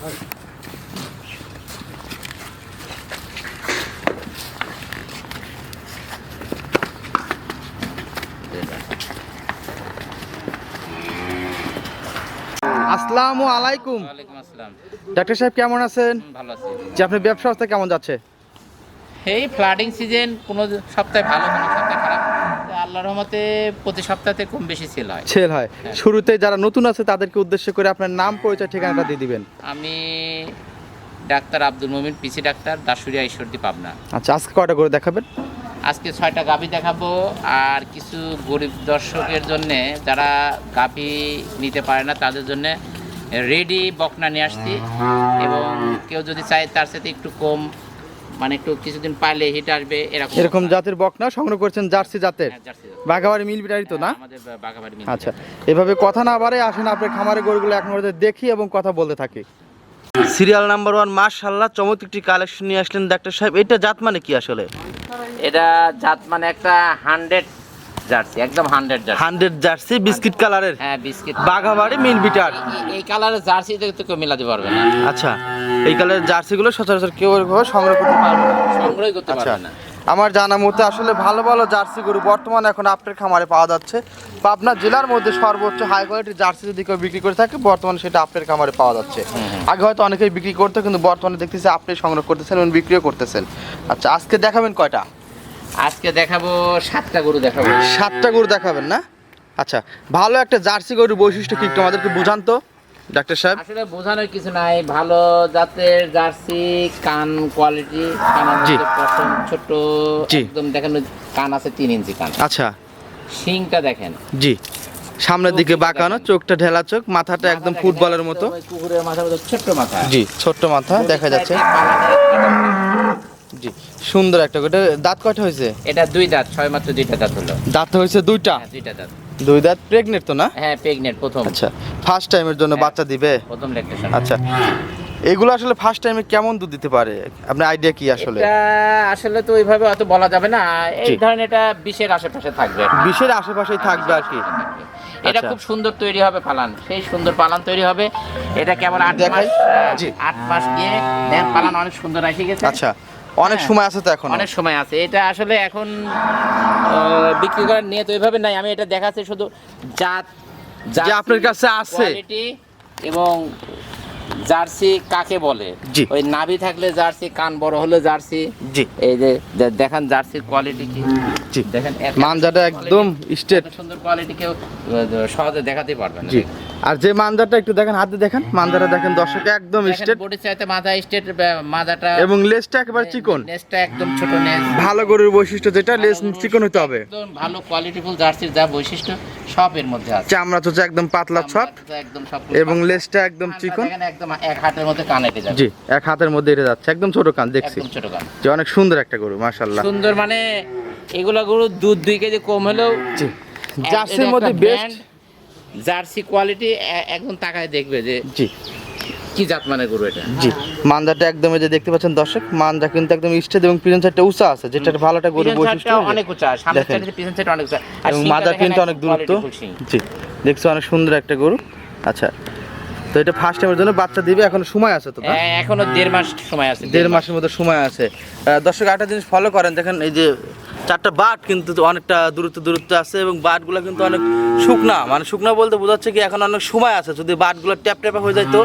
আসসালামু আলাইকুম। ডাক্তার সাহেব কেমন আছেন? ভালো আছি। যে আপনার ব্যবসা অবস্থা কেমন যাচ্ছে? এই ফ্লাডিং সিজন কোনো সপ্তাহে ভালো কোনো সপ্তাহে খারাপ। আল্লাহর রহমতে প্রতি সপ্তাহে কম বেশি সেল হয়। সেল হয়। শুরুতে যারা নতুন আছে তাদেরকে উদ্দেশ্য করে আপনার নাম পরিচয় ঠিকানাটা দিয়ে দিবেন। আমি ডাক্তার আব্দুল মমিন পিসি ডাক্তার দাসুরিয়া ঈশ্বরদী পাবনা। আচ্ছা আজকে কয়টা করে দেখাবেন? আজকে ছয়টা গাভি দেখাবো। আর কিছু গরিব দর্শকের জন্য যারা গাভি নিতে পারে না তাদের জন্য রেডি বকনা নিয়ে আসছি। এবং কেউ যদি চায় তার সাথে একটু কম মানে একটু কিছুদিন পাইলে হিট আসবে এরকম এরকম জাতের বকনা সংগ্রহ করছেন জার্সি জাতের? হ্যাঁ, বাঘাবাড়ি মিল বিটারি তো না? আমাদের বাগাবাড়ি মিল। আচ্ছা এভাবে কথা না বাড়ে আসেন আপনার খামারে গরুগুলো এক দেখি এবং কথা বলতে থাকি। সিরিয়াল নাম্বার ওয়ান মাশাল্লাহ চমৎকার একটি কালেকশন নিয়ে আসলেন ডাক্তার সাহেব। এটা জাত মানে কি আসলে? এটা জাত মানে একটা হান্ড্রেড জার্সি একদম hundred jersey. Hundred jersey biscuit কালারের হ্যাঁ বিস্কিট বাঘাবাড়ি মিল বিটার। এই- কালারের জার্সি তো কেউ মেলাতে পারবে না। আচ্ছা এই কালারের জার্সিগুলো সচরাচর কেউ সংগ্রহ করতে পারবে না। সংগ্রহ করতে আচ্ছা পারবে না। আমার জানা মতে আসলে ভালো ভালো জার্সি গরু বর্তমানে এখন আপনার খামারে পাওয়া যাচ্ছে। পাবনা জেলার মধ্যে সর্বোচ্চ হাই কোয়ালিটির জার্সি যদি কেউ বিক্রি করে থাকে বর্তমানে সেটা আপনার খামারে পাওয়া যাচ্ছে। আগে হয়তো অনেকেই বিক্রি করতো কিন্তু বর্তমানে দেখতেছি আপনি সংগ্রহ করতেছেন এবং বিক্রিও করতেছেন। আচ্ছা আজকে দেখাবেন কয়টা? আজকে দেখাবো সাতটা গরু দেখাবো। সাতটা গরু দেখাবেন না? আচ্ছা ভালো একটা জার্সি গরুর বৈশিষ্ট্য কি একটু আমাদেরকে বুঝান তো ডাক্তার সাহেব? আসলে বোঝানোর কিছু নাই ভালো জাতের জার্সি কান কোয়ালিটি জি। পশম ছোট একদম দেখেন কান আছে তিন ইঞ্চি কান। আচ্ছা। শিংটা দেখেন। জি। সামনের দিকে বাঁকানো চোখটা ঢেলা চোখ মাথাটা একদম ফুটবলের মতো। কুকুরের মতো ছোট্ট মাথা। জি ছোট্ট মাথা দেখা যাচ্ছে। জি সুন্দর একটা এটা দাঁত কয়টা হয়েছে? এটা দুই দাঁত ছয় মাত্র দুইটা দাঁত হলো। দাঁত হয়েছে দুইটা? হ্যাঁ দুইটা দাঁত। দুই দাঁত প্রেগনেন্ট তো না? হ্যাঁ প্রেগনেন্ট প্রথম। আচ্ছা ফার্স্ট টাইমের জন্য হ্যাঁ। বাচ্চা দিবে? প্রথম ল্যাকটেশন আচ্ছা এগুলো আসলে ফার্স্ট টাইমে কেমন দুধ দিতে পারে? আপনার আইডিয়া কি আসলে? এটা আসলে তো ওইভাবে অত বলা যাবে না। এই জি। ধরেন এটা বিশের আশেপাশে থাকবে। বিশের আশেপাশেই থাকবে আর কি। এটা আচ্ছা। খুব সুন্দর তৈরি হবে পালান। সেই সুন্দর পালান তৈরি হবে। এটা কেবল আট মাস জি। আট মাস দেখেন পালান অনেক সুন্দর এসে গেছে। আচ্ছা। অনেক হ্যাঁ। সময় আছে তো এখন অনেক সময় আছে এটা আসলে এখন বিক্রি করার নিয়ে তো এইভাবে নাই আমি এটা দেখাচ্ছি শুধু জাত যা আপনার কাছে আছে। এবং জার্সি কাকে বলে। ওই নাভি থাকলে জার্সি কান বড় হলে জার্সি। জি। এই যে দেখেন জার্সির কোয়ালিটি কি? জি। দেখেন মানজাটা একদম স্ট্রেট এত সুন্দর কোয়ালিটি কেউ সহজে দেখাতে পারবেন জি। আর যে মানজাটা একটু দেখেন হাতে দেখেন মানজাটা দেখেন দর্শক একদম স্টেট বডি চাইতে মাথা স্টেট মাথাটা এবং লেজটা একবার চিকন। নেসটা একদম ছোট নেস ভালো গরুর বৈশিষ্ট্য যেটা লেজ চিকন হতে হবে। একদম ভালো কোয়ালিটিফুল জার্সির যা বৈশিষ্ট্য। সব এর মধ্যে আছে। চামড়া তো একদম পাতলা ছপ একদম সব এবং লেজটা একদম চিকন। একদম এক হাতের মধ্যে কান এটে যাবে জি এক হাতের মধ্যে এটা যাচ্ছে। একদম ছোট কান দেখছি। একদম ছোট কান। যে অনেক সুন্দর একটা গরু মাশাআল্লাহ। সুন্দর মানে এগুলা গরু দুধ দুই কেজি কম হলেও জি। জার্সির মধ্যে বেস্ট জার্সি কোয়ালিটি একদম তাকায় দেখবে যে জি। কি জাত মানে গরু এটা? জি একদম যে দেখতে পাচ্ছেন দর্শক কিন্তু একদম স্টেজ এবং পিছন সাইডটা উঁচা আছে যেটা ভালো একটা গরুর বৈশিষ্ট্য অনেক উঁচা সামনের সাইডে পিছন সাইড অনেক উঁচা। আর কিন্তু অনেক দূরত্ব। জি দেখছ অনেক সুন্দর একটা গরু। আচ্ছা তো এটা ফার্স্ট টাইমের জন্য বাচ্চা দিবে এখন সময় আছে তো এখনও দেড় মাস সময় আছে দেড় মাসের মতো সময় আছে। দর্শক একটা জিনিস ফলো করেন দেখেন এই যে চারটা বাট কিন্তু অনেকটা দূরত্ব দূরত্ব আছে এবং বাটগুলো কিন্তু অনেক শুকনা। মানে শুকনা বলতে বোঝাচ্ছে কি এখন অনেক সময় আছে যদি বাটগুলো ট্যাপ ট্যাপা হয়ে যায় তো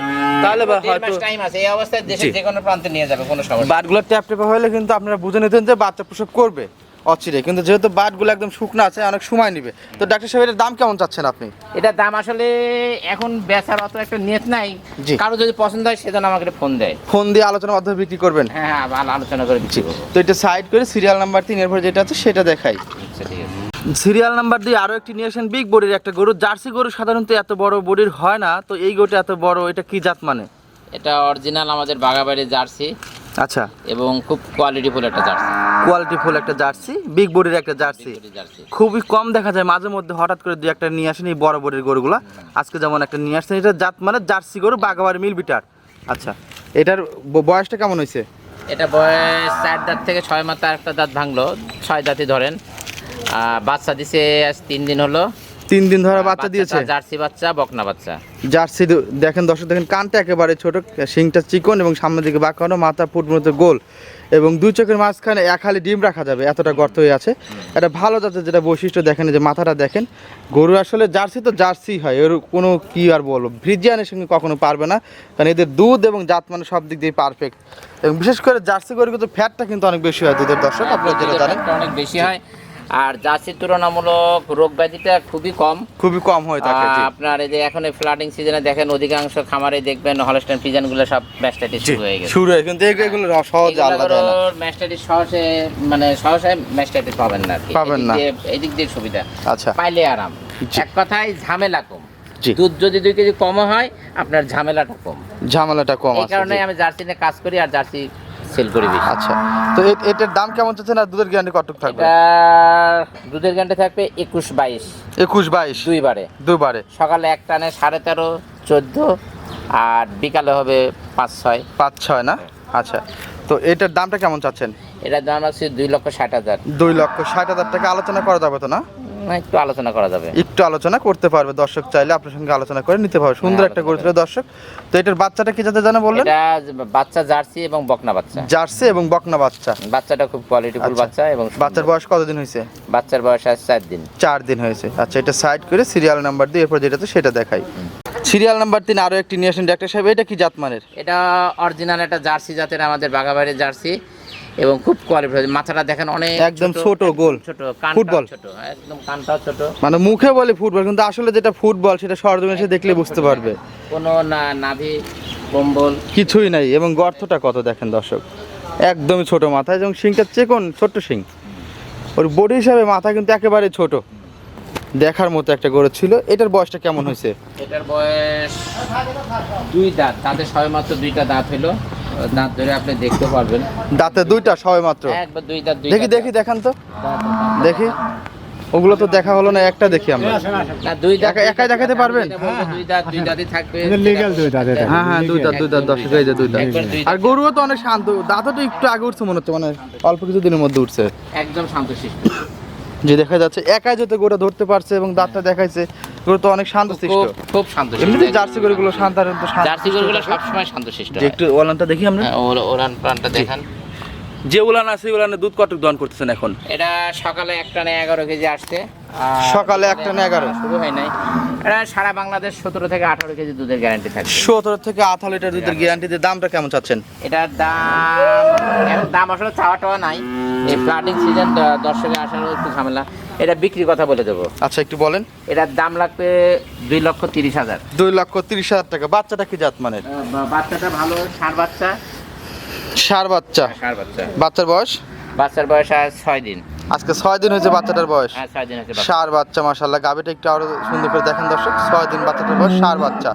তাহলে হয়তো টাইম আছে এই অবস্থায় দেশের যে কোনো প্রান্তে নিয়ে যাবে কোনো সমস্যা বাটগুলো ট্যাপ ট্যাপা হলে কিন্তু আপনারা বুঝে নিতেন যে বাচ্চা প্রসব করবে অচিরে। কিন্তু যেহেতু বাটগুলো একদম শুকনো আছে অনেক সময় নেবে। তো ডাক্তার সাহেব এটার দাম কেমন চাচ্ছেন আপনি? এটার দাম আসলে এখন বেচার অত একটা নিয়ত নাই। কারও যদি পছন্দ হয় সেজন্য আমাকে ফোন দেয়। ফোন দিয়ে আলোচনার মাধ্যমে বিক্রি করবেন? হ্যাঁ হ্যাঁ আলোচনা করে বিক্রি তো এটা সাইড করে সিরিয়াল নাম্বার তিন এরপর যেটা আছে সেটা দেখাই। আচ্ছা, ঠিক আছে। সিরিয়াল নাম্বার দিয়ে আরও একটি নিয়ে আসেন বিগ বডির একটা গরু। জার্সি গরু সাধারণত এত বড় বডির হয় না তো এই গরুটা এত বড় এটা কি জাত মানে? এটা অরিজিনাল আমাদের বাগাবাড়ির জার্সি। আচ্ছা। এবং খুব কোয়ালিটিফুল একটা জার্সি। কোয়ালিটি ফুল একটা জার্সি বিগ বডির একটা জার্সি। খুবই কম দেখা যায় মাঝে মধ্যে হঠাৎ করে দুই একটা নিয়ে আসেন এই বড় বডির গরুগুলা। আজকে যেমন একটা নিয়ে আসছেন এটা জাত মানে জার্সি গরু বাগাবাড়ি মিল বিটার। আচ্ছা এটার বয়সটা কেমন হয়েছে? এটা বয়স চার দাঁত থেকে ছয় মাথা একটা দাঁত ভাঙলো ছয় দাঁতই ধরেন। বাচ্চা দিছে আজ তিন দিন হলো। তিন দিন ধরে বাচ্চা দিয়েছে? জার্সি বাচ্চা বকনা বাচ্চা। জার্সি দেখেন দর্শক দেখেন কানটা একেবারে ছোট শিংটা চিকন এবং সামনের দিকে বাঁকানো মাথা ফুট গোল। এবং দুই চোখের মাঝখানে এক হালি ডিম রাখা যাবে এতটা গর্ত হয়ে আছে। এটা ভালো জাতের যেটা বৈশিষ্ট্য দেখেন যে মাথাটা দেখেন। গরু আসলে জার্সি তো জার্সি হয় এর কোনো কি আর বলব? ফ্রিজিয়ানের সঙ্গে কখনো পারবে না কারণ এদের দুধ এবং জাত মানে সব দিক দিয়ে পারফেক্ট এবং বিশেষ করে জার্সি গরু কিন্তু ফ্যাটটা কিন্তু অনেক বেশি হয় দুধের দর্শক আপনারা যেটা জানেন। অনেক বেশি হয়। আর জার্সির তুলনামূলক রোগ ব্যাধিটা খুবই কম। খুবই কম হয়ে থাকে আপনার এই যে এখন এই ফ্লাডিং সিজনে দেখেন অধিকাংশ খামারে দেখবেন হলস্টাইন ফিজানগুলো সব ম্যাস্টাইটিস শুরু হয়ে গেছে। শুরু হয় কিন্তু এগুলো- সহজে আল্লাহ দেয় না। ম্যাস্টাইটিস সহজে মানে সহজে ম্যাস্টাইটিস পাবেন না পাবেন না। দিয়ে- এদিক দিয়ে সুবিধা। আচ্ছা। পাইলে আরাম। এক কথায় ঝামেলা কম। দুধ যদি দুই কেজি কম হয় আপনার ঝামেলাটা কম। ঝামেলাটা কম এই কারণে আমি জার্সি নিয়ে কাজ করি আর জার্সি সেল করে দিই আচ্ছা তো এটার দাম কেমন চাচ্ছেন আর দুধের গ্যারান্টি কতটুকু থাকবে? এটা দুধের ঘণ্টা থাকবে একুশ বাইশ। একুশ বাইশ। দুইবারে। দুবারে সকালে এক টানে সাড়ে তেরো চোদ্দ আর বিকালে হবে পাঁচ ছয়। পাঁচ ছয় না? আচ্ছা তো এটার দামটা কেমন চাচ্ছেন? এটার দাম আছে দুই লক্ষ ষাট হাজার। দুই লক্ষ ষাট হাজার টাকা আলোচনা করা যাবে তো না? একটু আলোচনা করা যাবে। একটু আলোচনা করতে পারবে দর্শক চাইলে আপনার সঙ্গে আলোচনা করে নিতে পারবে। সুন্দর হ্যাঁ, একটা গরু ছিল দর্শক। তো এটার বাচ্চাটা কি যাতে জানা বললেন? এটা বাচ্চা জার্সি এবং বকনা বাচ্চা। জার্সি এবং বকনা বাচ্চা। বাচ্চাটা খুব কোয়ালিটিফুল আচ্ছা। বাচ্চা এবং বাচ্চার বয়স কতদিন হয়েছে? বাচ্চার বয়স আছে চার দিন। চার দিন হয়েছে। আচ্ছা এটা সাইড করে সিরিয়াল নাম্বার দিয়ে এরপর যেটা তো সেটা দেখাই। সিরিয়াল নাম্বার তিন আরও একটি নিয়ে আসেন ডাক্তার সাহেব। এটা কি জাতমানের? এটা অরিজিনাল একটা জার্সি জাতের আমাদের বাগাবাড়ির জার্সি। এবং খুব কোয়ালিটি মাথাটা দেখেন অনেক একদম ছোট, গোল। ছোট ফুটবল। ছোট একদম কানটাও ছোট। মানে মুখে বলে ফুটবল কিন্তু আসলে যেটা ফুটবল সেটা সরজমিনে এসে দেখলে বুঝতে পারবে। কোনো না নাভি কম্বল। কিছুই নাই এবং গর্তটা কত দেখেন দর্শক? একদমই ছোট মাথা এবং শিংটা চেকন ছোট্ট শিং। ওর বডি হিসাবে মাথা কিন্তু একেবারে ছোট। দেখার মতো একটা গরু ছিল। এটার বয়সটা কেমন হয়েছে? এটার বয়স দুই দাঁত তাদের সবে মাত্র দুইটা দাঁত হলো। দাঁত ধরে আপনি দেখতে পারবেন। দাঁতে দুইটা সবে মাত্র? একবার দুই দাঁত দেখি দেখি দেখান তো। দেখি। ওগুলো তো দেখা হলো না একটা দেখি আমরা। না দুই দাঁত একাই দেখাতে পারবেন? দুই দাঁত দুই দাঁতই থাকবে। লিগ্যাল দুই দাঁত এটা। হ্যাঁ হ্যাঁ দুই দাঁত দুই দাঁত এই যে দুই দাঁত। আর গরুও তো অনেক শান্ত দাঁতও তো একটু আগে উঠছে মনে হচ্ছে মানে অল্প কিছু দিনের মধ্যে উঠছে। একদম শান্তশিষ্ট যে দেখা যাচ্ছে একাই যেতে গরুটা ধরতে পারছে এবং দাঁতটা দেখাইছে গরু তো অনেক শান্তশিষ্ট খুব শান্ত এমনিতে জার্সি গরুগুলো শান্ত জার্সি গরুগুলো সবসময় শান্ত শিষ্ট একটু ওলানটা দেখি আমরা। হ্যাঁ, ওর- ওরান প্রাণটা দেখান। যে উলান আছে উলানে দুধ কতটুকু দহন করতেছেন এখন? এটা সকালে এক টানে এগারো কেজি আসছে আর সকালে এক টানে 11? শুরু হয় নাই। এটা সারা বাংলাদেশ সতেরো থেকে আঠারো কেজি দুধের গ্যারান্টি থাকবে। সতেরো থেকে আঠারো লিটার দুধের গ্যারান্টিতে দামটা কেমন চাচ্ছেন? এটার দাম এখন দাম আসলে চাওয়া টাওয়া নাই। এই ফ্লাডিং সিজন দর্শকে আসারও একটু ঝামেলা। এটা বিক্রির কথা বলে দেবো। আচ্ছা একটু বলেন। এটার দাম লাগবে দুই লক্ষ তিরিশ হাজার। দুই লক্ষ তিরিশ হাজার টাকা। বাচ্চাটা কি জাত বা- বাচ্চাটা ভালো ষাট বাচ্চা। সার বাচ্চা। বাচ্চা। বাচ্চার বয়স? বাচ্চার বয়স আজ ছয় দিন। আজকে ছয় দিন হয়েছে বাচ্চাটার বয়স। হ্যাঁ। সার বাচ্চা মাসাল্লাহ গাবিটা একটু আরও সুন্দর করে দেখেন দর্শক। ছয় দিন বাচ্চাটার বয়স সার বাচ্চা।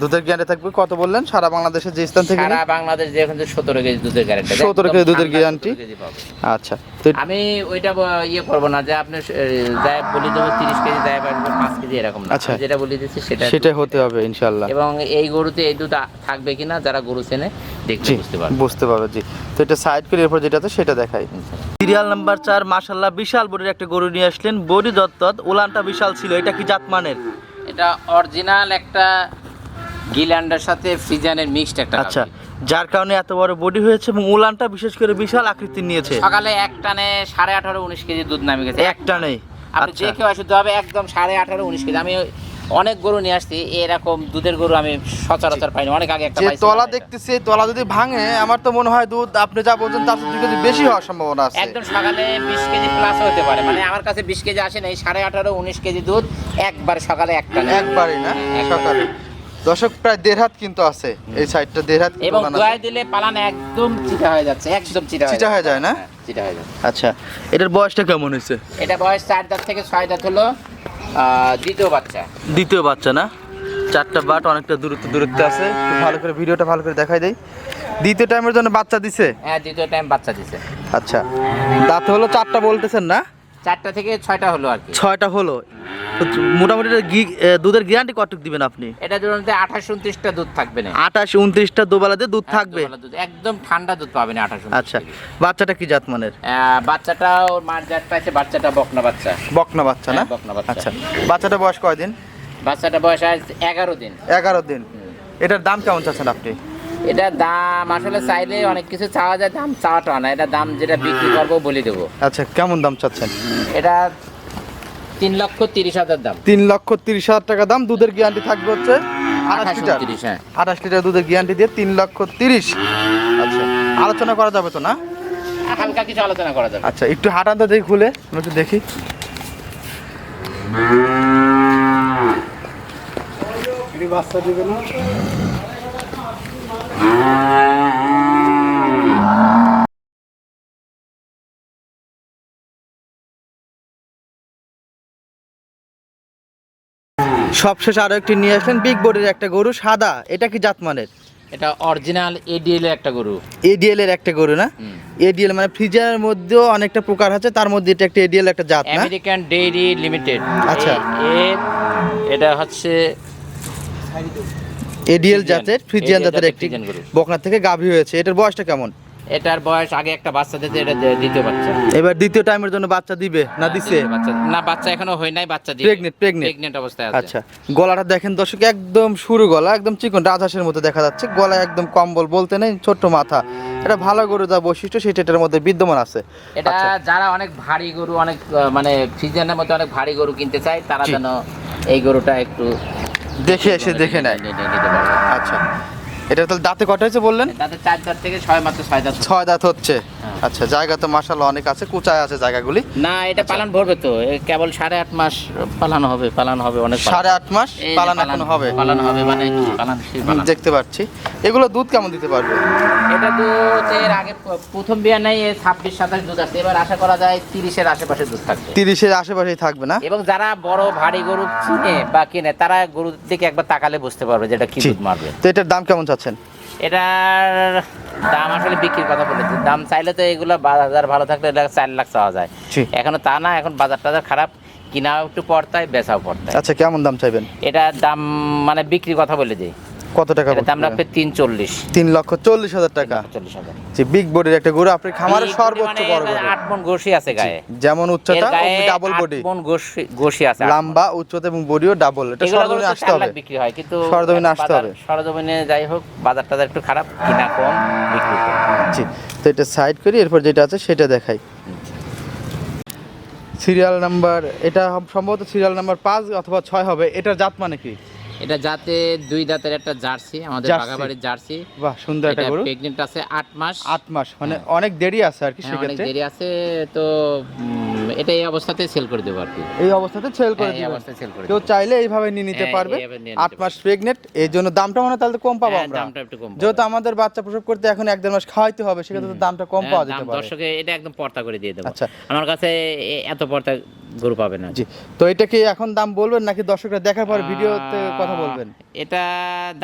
দুধের গ্যারান্টি থাকবে। কত বললেন? সারা বাংলাদেশের যে স্থান থেকে সারা বাংলাদেশ যে এখন সতেরো কেজি দুধের গ্যারান্টি 17 কেজি দুধের guarantee? আচ্ছা তো আমি ওইটা ইয়ে করব না যে আপনি যাই বলি দেবো তিরিশ কেজি যাই পারব পাঁচ কেজি এরকম না। আচ্ছা। যেটা বলে দিচ্ছি সেটা সেটাই হতে হবে ইনশাল্লাহ এবং এই গরুতে এই দুধ থাকবে কিনা যারা গরু চেনে দেখলে জি বুঝতে পারবে। বুঝতে পারবে জি। তো এটা সাইড করে এরপর যেটা তো সেটা দেখাই। সিরিয়াল নাম্বার চার মাশাল্লাহ বিশাল বডির একটা গরু নিয়ে আসলেন বডি দত্তত উলানটা বিশাল ছিল এটা কি জাতমানের এটা অরিজিনাল একটা গিল্যান্ডের সাথে ফ্রিজানের মিক্সড একটা আচ্ছা যার কারণে এত বড় বডি হয়েছে এবং উলানটা বিশেষ করে বিশাল আকৃতি নিয়েছে। সকালে এক টানে সাড়ে আঠারো উনিশ কেজি দুধ নামে গেছে। একটা নেই আপনি আচ্ছা। যে কেউ আসতে হবে একদম সাড়ে আঠারো উনিশ কেজি। আমি অনেক গরু নিয়ে আসছি এরকম দুধের গরু আমি সচরাচর পাইনি অনেক আগে একটা তলা। দেখতেছি তলা যদি ভাঙে আমার তো মনে হয় দুধ আপনি যা বলছেন তার থেকে যদি বেশি হওয়ার সম্ভাবনা আছে। একদম সকালে বিশ কেজি প্লাস হতে পারে। মানে আমার কাছে বিশ কেজি আসে নাই সাড়ে আঠারো উনিশ কেজি দুধ একবার সকালে একটা একবারই না? সকালে। দর্শক প্রায় দেড় হাত কিন্তু আছে এই সাইডটা দেড় হাত এবং। দোয়াই দিলে পালান একদম চিটা হয়ে যাচ্ছে একদম চিটা চিটা হয়ে যায় না? হ্যাঁ, চিটা হয়ে যাচ্ছে। আচ্ছা এটার বয়সটা কেমন হয়েছে? এটা বয়স চার দাঁত থেকে ছয় দাঁত হলো আহ, দ্বিতীয় বাচ্চা। দ্বিতীয় বাচ্চা না? চারটা বাট অনেকটা দূরত্ব দূরত্ব আছে। ভালো করে ভিডিওটা ভালো করে দেখাই দেই। দ্বিতীয় টাইমের জন্য বাচ্চা দিছে? হ্যাঁ দ্বিতীয় টাইম বাচ্চা দিছে। আচ্ছা দাঁত হলো চারটা বলতেছেন না? চারটা থেকে ছয়টা হলো আর কি। ছয়টা হলো। মোটামুটি দুধের গ্যারান্টি কতটুকু দিবেন আপনি? এটা ধরুন আঠাশ উনত্রিশটা দুধ থাকবে না। আঠাশ উনত্রিশটা দুবেলাতে দুধ থাকবে? একদম ঠান্ডা দুধ পাবেন আঠাশ আচ্ছা। বাচ্চাটা কি জাত মানের বাচ্চাটা ওর মার জাত পাইছে বাচ্চাটা বকনা বাচ্চা। বকনা বাচ্চা না? হ্যাঁ, বকনা বাচ্চা। আচ্ছা। বাচ্চাটা বয়স কয়দিন? বাচ্চাটা বয়স আজ এগারো দিন। এগারো দিন। এটার দাম কেমন চাচ্ছেন আপনি? এটা দাম আসলে চাইলে অনেক কিছু চাওয়া যায় দাম চাওয়াটা না এটা দাম যেটা বিক্রি করব বলে দেবো। আচ্ছা কেমন দাম চাচ্ছেন? এটা তিন লক্ষ তিরিশ হাজার দাম। তিন লক্ষ তিরিশ হাজার টাকা দাম দুধের গ্যারান্টি থাকবে হচ্ছে আঠাশ লিটার। হ্যাঁ। আঠাশ লিটার দুধের গ্যারান্টি দিয়ে তিন লক্ষ তিরিশ। আচ্ছা আলোচনা করা যাবে তো না? হালকা কিছু আলোচনা করা যাবে। আচ্ছা একটু হাঁটান তো দেখি খুলে একটু দেখি। সবশেষ আরও একটি নিয়ে আসলেন বিগ বোর্ডের একটা গরু সাদা। এটা কি জাতমানের? এটা অরিজিনাল এডিএল এর একটা গরু। এডিএল এর একটা গরু না? এডিএল মানে ফ্রিজারের মধ্যেও অনেকটা প্রকার আছে তার মধ্যে এটা একটা এডিএল একটা জাত না? আমেরিকান ডেইরি লিমিটেড আচ্ছা। এটা হচ্ছে এডিএল। জাতের ফ্রিজিয়ান জাতের একটি বকনা থেকে গাভী হয়েছে। এটার বয়সটা কেমন? এটার বয়স আগে একটা বাচ্চা দিতে এটা দ্বিতীয় বাচ্চা। এবার দ্বিতীয় টাইমের জন্য বাচ্চা দিবে না দিছে? বাচ্চা। না বাচ্চা এখনও হয় নাই বাচ্চা দিবে Pregnant, pregnant। প্রেগনেন্ট অবস্থায় আছে। আচ্ছা গলাটা দেখেন দর্শক একদম শুরু গলা একদম চিকন রাজহাঁসের মতো দেখা যাচ্ছে। গলা একদম কম্বল বলতে নেই ছোট্ট মাথা। এটা ভালো গরু যা বৈশিষ্ট্য সেটা এটার মধ্যে বিদ্যমান আছে। এটা আচ্ছা। যারা অনেক ভারী গরু অনেক মানে ফ্রিজিয়ানের মধ্যে অনেক ভারী গরু কিনতে চায় তারা যেন এই গরুটা একটু দেখে এসে দেখে নেয়। আচ্ছা। এটা তাহলে দাঁতে কটা হয়েছে বললেন? তাদের চার দাঁত থেকে ছয় মাত্র ছয় দাঁত ছয় দাঁত হচ্ছে। হ্যাঁ। আচ্ছা জায়গা তো মাসাল্লাহ অনেক আছে কুচায় আছে জায়গাগুলি। না এটা পালন ভরবে তো। কেবল সাড়ে আট মাস পালানো হবে পালানো হবে অনেক সাড়ে আট মাস পালান এখনও হবে। পালানো হবে মানে দেখতে পাচ্ছি। এগুলো দুধ কেমন দিতে পারবে? এটা দুধ এর আগে প্রথম বিয়া নাই ছাব্বিশ সাতাশ দুধ আছে। এবার আশা করা যায় তিরিশের আশেপাশে দুধ থাকবে। তিরিশের আশেপাশেই থাকবে না? এবং যারা বড় ভারী গরু কিনে বা কিনে তারা গরুর দিকে একবার তাকালে বুঝতে পারবে যেটা কি দুধ মারবে। তো এটার দাম কেমন চাচ্ছেন? এটার দাম আসলে বিক্রির কথা বলেছি। দাম চাইলে তো এগুলো বাজার ভালো থাকলে এটা চার লাখ চাওয়া যায়। এখনও তা না এখন বাজার টাজার খারাপ কিনাও একটু পড়তায় বেচাও পড়তায়। আচ্ছা কেমন দাম চাইবেন? এটার দাম মানে বিক্রির কথা বলে দিই। কত টাকা তিন চল্লিশ তিন লক্ষ চল্লিশ হাজার টাকা। চল্লিশ হাজার। যে বিগ বডির একটা গরু আপনার খামারের সর্বোচ্চ বড় গরু। আট মন গোশি আছে গায়ে। যেমন উচ্চতা ডাবল বডি মন গোশি গোশি আছে লম্বা উচ্চতা এবং বডিও ডাবল এটা সরজমিনে আসতে হবে। বিক্রি হয় কিন্তু সরজমিনে আসতে হবে। সরজমিনে যাই হোক বাজার টাজার একটু খারাপ কিনা কম বিক্রি জি তো এটা সাইড করি এরপর যেটা আছে সেটা দেখাই। সিরিয়াল নাম্বার এটা সম্ভবত সিরিয়াল নাম্বার পাঁচ অথবা ছয় হবে এটার জাত মানে কি? এটা যাতে দুই দাঁতের একটা জার্সি আমাদের বাগাবাড়ির জার্সি। বাহ সুন্দর একটা গরু। প্রেগনেন্ট আছে আট মাস। আট মাস মানে অনেক দেরি আছে আর কি হ্যাঁ, অনেক দেরি আছে তো এটা এই অবস্থাতে সেল করে দেবো আর কি। এই অবস্থাতে সেল করে হ্যাঁ, কেউ দেবো। চাইলে এইভাবে নিয়ে নিতে হ্যাঁ, পারবে। এইভাবে নিয়ে আট নিতে মাস প্রেগনেন্ট এর জন্য দামটা মানে তাহলে কম পাবো হ্যাঁ, আমরা। দামটা একটু কম যেহেতু আমাদের বাচ্চা প্রসব করতে এখন এক দেড় মাস খাওয়াইতে হবে সেক্ষেত্রে তো দামটা কম পাওয়া যেতে পারে। দর্শকে এটা একদম পর্তা করে দিয়ে দেবো। আচ্ছা। আমার কাছে এত পর্তা গরু পাবে না। জি। তো এটা কি এখন দাম বলবেন নাকি দর্শকরা দেখার পর ভিডিওতে কথা বলবেন? এটা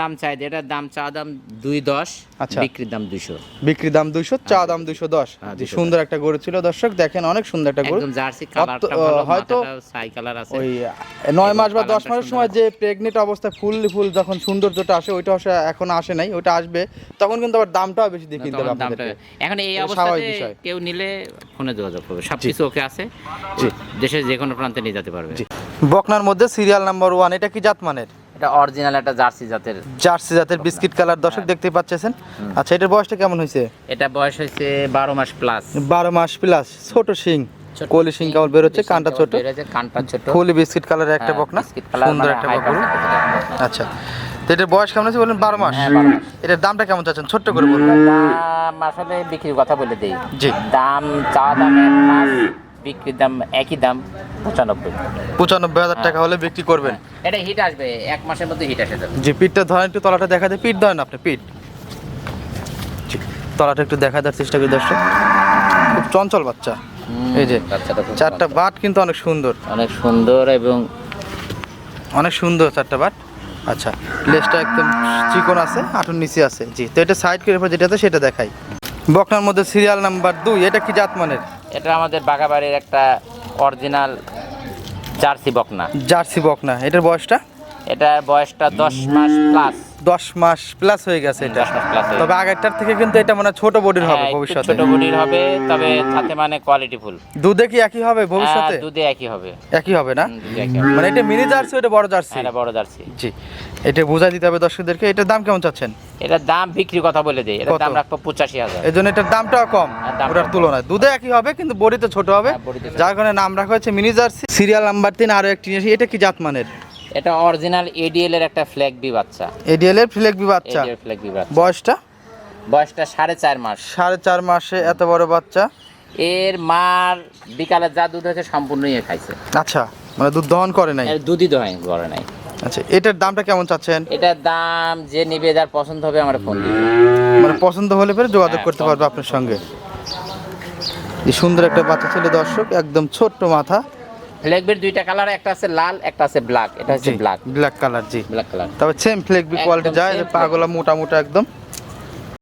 দাম চাই এটার দাম চা দাম দুই দশ আচ্ছা। বিক্রির দাম দুইশো। বিক্রি দাম দুইশো চা দাম দুইশো দশ। হ্যাঁ, জি সুন্দর একটা গরু ছিল। দর্শক দেখেন অনেক সুন্দর একটা গরু। একদম জার্সি কালারটা ভালো হয়তো ওই নয় মাস বা দশ মাসের সময় যে প্রেগনেন্ট অবস্থায় ফুল ফুল যখন সৌন্দর্যটা আসে ওইটা আসে এখন আসে নাই ওইটা আসবে। তখন কিন্তু আবার দামটাও বেশি দিয়ে কিনতে হবে এখন এই এটা বিষয়। কেউ নিলে ফোনে যোগাযোগ করবে। সব কিছু ওকে আছে। জি। দেশের যে কোনো প্রান্তে নিয়ে যেতে পারবে। বকনার মধ্যে সিরিয়াল নাম্বার ওয়ান এটা কি জাত মানের? এটা অরিজিনাল একটা জার্সি জাতের। জার্সি জাতের বিস্কিট কালার দর্শক দেখতে পাচ্ছেন। আচ্ছা এটার বয়সটা কেমন হয়েছে? এটা বয়স হয়েছে বারো মাস প্লাস বারো মাস প্লাস ছোট শিং। কলি শিং কেমন বেরোচ্ছে কানটা ছোট। কানটা ছোট। ফুলি বিস্কিট কালারের একটা হ্যাঁ, বকনা সুন্দর মানে একটা বকনা। আচ্ছা তো এটার বয়স কেমন আছে বলেন বারো মাস। হ্যাঁ, বারো মাস। এটার দামটা কেমন চাচ্ছেন? ছোট্ট করে বলুন। দাম আসলে বিক্রির কথা বলে দেই। জি। দাম চা দাম এক মাস বিক্রির দাম একই দাম পঁচানব্বই। পঁচানব্বই হাজার টাকা হলে বিক্রি করবেন। এটা হিট আসবে এক মাসের মধ্যে হিট আসে যাবে। যে পিঠটা ধরেন একটু তলাটা দেখা দেয় পিঠ ধরেন আপনি পিঠ। তলাটা একটু দেখা দেওয়ার চেষ্টা করি দর্শক। খুব চঞ্চল বাচ্চা। এই যে চারটা বাট কিন্তু অনেক সুন্দর। অনেক সুন্দর এবং অনেক সুন্দর চারটা বাট। আচ্ছা লেজটা একদম চিকন আছে হাঁটুর নিচে আছে। জি তো এটা সাইড করে আছে সেটা দেখাই। বকনার মধ্যে সিরিয়াল নাম্বার দুই এটা কি জাত মানের এটা আমাদের বাগাবাড়ির একটা অরিজিনাল জার্সি বকনা। জার্সি বকনা। এটার বয়সটা? এটার বয়সটা দশ মাস প্লাস দশ মাস প্লাস হয়ে গেছে এটা। তবে আগেরটার থেকে কিন্তু এটা মানে ছোট বডির হবে ভবিষ্যতে। ছোট বডির হবে তবে তাতে মানে কোয়ালিটি ফুল দুধে কি একই হবে ভবিষ্যতে? দুধে একই হবে। একই হবে না? মানে এটা মিনি জার্সি ওটা বড় জার্সি হ্যাঁ, এটা বড় জার্সি জি। এটা বোঝাই দিতে হবে দর্শকদেরকে এটার দাম কেমন চাচ্ছেন? এটার দাম বিক্রি কথা বলে দেয় এটার কত? দাম রাখব পঁচাশি হাজার। এই জন্য এটার দামটাও কম হ্যাঁ, ওটার তুলনায়। দুধে একই হবে কিন্তু বডিতে ছোট হবে। হ্যাঁ। যার কারণে নাম রাখা হয়েছে মিনি জার্সি সিরিয়াল নাম্বার তিন আরও একটি। এটা কি জাতমানের? এটা অরিজিনাল এডিএল এর একটা ফ্ল্যাগ বি বাচ্চা। এডিএল এর ফ্লেকবি বাচ্চা। এডিএল ফ্ল্যাগ বি বাচ্চা। বয়সটা? বয়সটা সাড়ে চার মাস। সাড়ে চার মাসে এত বড় বাচ্চা? এর মার বিকালে যা দুধ হয়েছে সম্পূর্ণ ইয়ে খাইছে। আচ্ছা মানে দুধ দহন করে নাই? দুধই দোহাই করে নাই। আচ্ছা এটার দামটা কেমন চাচ্ছেন? এটার দাম যে নিবে যার পছন্দ হবে আমার ফোন দিবে। মানে পছন্দ হলে পরে যোগাযোগ হ্যাঁ, করতে পারবে আপনার সঙ্গে। এই সুন্দর একটা বাচ্চা ছেলে দর্শক একদম ছোট্ট মাথা। ফ্ল্যাগ বির দুইটা কালার একটা আছে লাল একটা আছে ব্ল্যাক এটা হচ্ছে ব্ল্যাক ব্ল্যাক কালার জি। ব্ল্যাক কালার তবে সেম ফ্ল্যাগবি বি কোয়ালিটি যায় পাগলা মোটা মোটা একদম।